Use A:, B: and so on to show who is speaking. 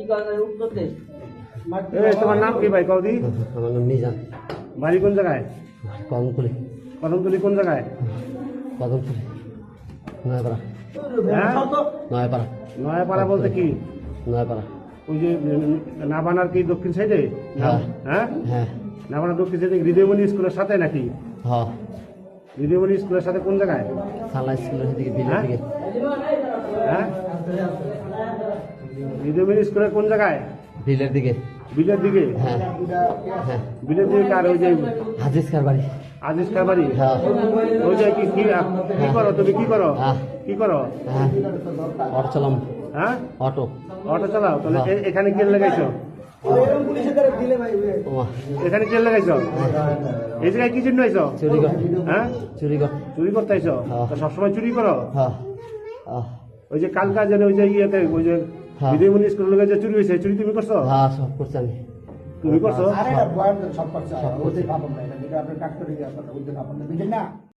A: এই তোমার নাম কি ভাই? কৌদি
B: আমার নাম মিজান
A: বাড়ি কোন জায়গায়?
B: কদমতলি।
A: কদমতলি কোন জায়গায়?
B: কদমতলি। নয়পাড়া।
A: হ্যাঁ?
B: নয়পাড়া।
A: নয়াপাড়া বলতে কি?
B: নয়পাড়া।
A: ওই যে নাবানার কি দক্ষিণ সাইডে?
B: হ্যাঁ।
A: হ্যাঁ?
B: হ্যাঁ।
A: নাবানা দক্ষিণ সাইডে হৃদয়মণি স্কুলের সাথে নাকি?
B: হ
A: হৃদয়মণি স্কুলের সাথে কোন জায়গায়?
B: সানলাইট স্কুলের দিকে বিলের
A: হ্যাঁ? হ্যাঁ হৃদয়মণি স্কুলের কোন জায়গায়?
B: বিলের দিকে।
A: বিলের দিকে?
B: হ্যাঁ। হ্যাঁ।
A: বিলের দিকে কার ওই যে?
B: হাজিজ কার বাড়ি
A: আজিজ কার বাড়ি
B: হ্যাঁ।
A: ওই যে কি কি কি করো তুমি? কি করো। কি করো?
B: হ্যাঁ। অটো চালাম।
A: হ্যাঁ?
B: অটো।
A: অটো চালাও? তাহলে। এখানে কি লাগাইছো? এখানে কি লাগাইছো? এই জায়গায় কি জন্য আইছো
B: চুরি কর।
A: হ্যাঁ?
B: চুরি কর।
A: চুরি করতে আইছো। সবসময় চুরি করো? ওই যে কালকা যেন ওই যে ইয়েতে ওই যে
B: হ্যাঁ।
A: বিদয়মণি স্কুল লগে যে চুরি হইছে চুরি তুমি করছ?
B: হ্যাঁ সব করছি আমি।
A: তুমি করছ?
C: আরে বয়ান সব করছ। ওই যে পাপন না এটা আপনি আপনার ডাক্তারের ইয়ে কথা ওদের পাবন না বুঝলেন না?